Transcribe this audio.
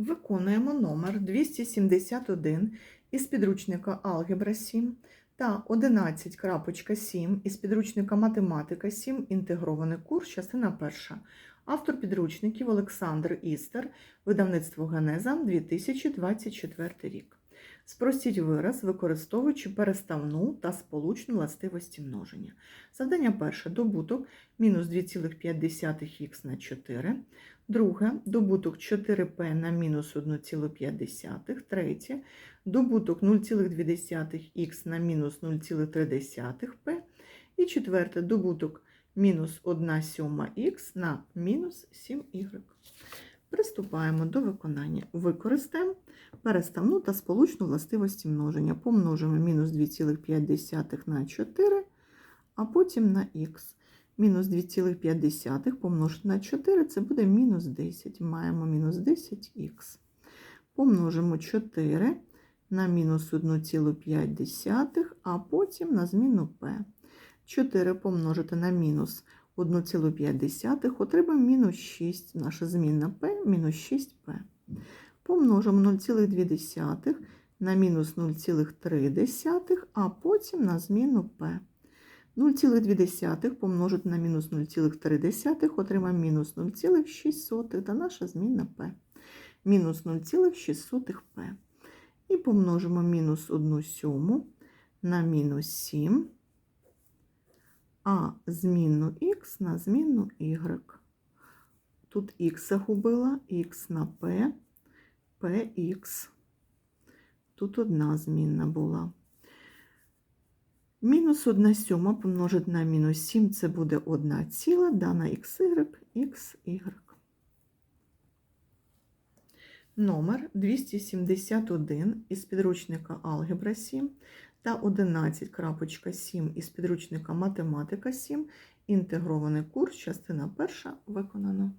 Виконуємо номер 271 із підручника Алгебра 7 та 11.7 із підручника Математика 7. Інтегрований курс, частина перша. Автор підручників Олександр Істер, видавництво Генеза 2024 рік. Спростіть вираз, використовуючи переставну та сполучну властивості множення. Завдання перше. Добуток мінус 2,5х на 4. Друге добуток 4p на мінус 1,5. Третє добуток 0,2х на мінус 0,3p. І четверте добуток мінус 1 сьома х на мінус 7y. Приступаємо до виконання. Використаємо переставну та сполучну властивості множення. Помножимо мінус 2,5 на 4, а потім на х. Мінус 2,5 помножити на 4 це буде мінус 10. Маємо мінус 10х. Помножимо 4 на мінус 1,5, а потім на зміну p. 4 помножити на мінус 1,5, отримаємо мінус 6. Наша змінна p мінус 6p. Помножимо 0,2 на мінус 0,3, а потім на зміну p. 0,2 помножити на мінус 0,3, отримаємо мінус 0,6 та наша змінна p. Мінус 0,6p. І помножимо мінус 1 сьому на мінус 7, а змінну х на змінну y. Тут х загубила, х на p, px. Тут одна змінна була. Мінус 1 сьома помножити на мінус 7 це буде 1 ціла, дана xy, xy. Номер 271 із підручника Алгебра 7 та 11.7 із підручника Математика 7. Інтегрований курс, частина перша виконано.